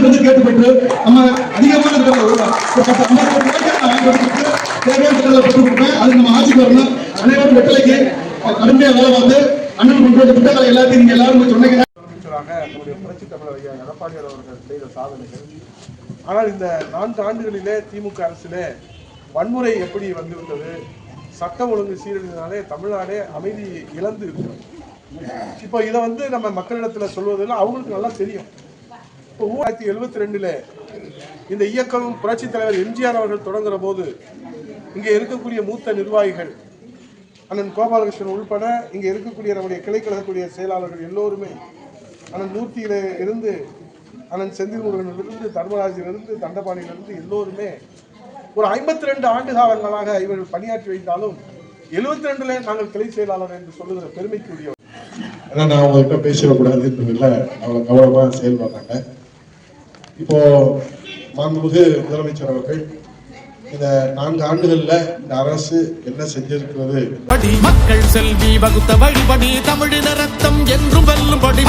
நான் வந்து கேட்டுப்பட்டு நம்ம அதிகமான பத்து ஐம்பது ரூபாய்க்கு தேவையான திட்டங்களை கொடுப்பேன் அது நம்ம ஆட்சிக்கு வரணும். அனைவரும் வெட்டலைக்கு கடுமையாக வேலை பார்த்து அண்ணன் கொண்டு வந்த திட்டங்களை எல்லாத்தையும் நீங்க எல்லாரும் சொன்னீங்க நம்முடைய புரட்சி தமிழர் ஐயா எடப்பாடியார் அவர்கள் செய்த சாதனைகள். ஆனால் இந்த நான்கு ஆண்டுகளிலே திமுக அரசிலே வன்முறை எப்படி வந்துவிட்டது? சட்டம் ஒழுங்கு சீரழிந்தனாலே தமிழ்நாடே அமைதி இழந்து இருக்கிறது இப்போ இதை வந்து நம்ம மக்களிடத்துல சொல்வதில் அவங்களுக்கு நல்லா தெரியும். இப்போ மூவாயிரத்தி எழுபத்தி ரெண்டுல இந்த இயக்கம் புரட்சி தலைவர் எம்ஜிஆர் அவர்கள் தொடங்குற போது இங்கே இருக்கக்கூடிய மூத்த நிர்வாகிகள் அண்ணன் கோபாலகிருஷ்ணன் உள்பட இங்கே இருக்கக்கூடிய நம்முடைய கிளைக்கழகக்கூடிய செயலாளர்கள் எல்லோருமே அண்ணன் மூர்த்தியில இருந்து அண்ணன் செந்தில் முருகனிலிருந்து தர்மராஜிலிருந்து தண்டபாணியிலிருந்து எல்லோருமே ஒரு ஐம்பத்தி ரெண்டு ஆண்டு காலங்களாக இவர்கள் பணியாற்றி வைத்தாலும் எழுபத்தி ரெண்டுல நாங்கள் கிளை செயலாளர் என்று சொல்லுகிற பெருமைக்குரியவர். ஏன்னா நான் அவங்ககிட்ட பேசிடக்கூடாதுன்றதுல அவ்வளோ கவனமாக செயல்படுறாங்க. இப்போ மாண்புமிகு முதலமைச்சர் அவர்கள் இந்த நான்கு ஆண்டுகள்ல இந்த அரசு என்ன செஞ்சிருக்கிறது? படி மக்கள் செல்வி வகுத்த வழிபடி தமிழின ரத்தம் என்றும் வெல்லும்படி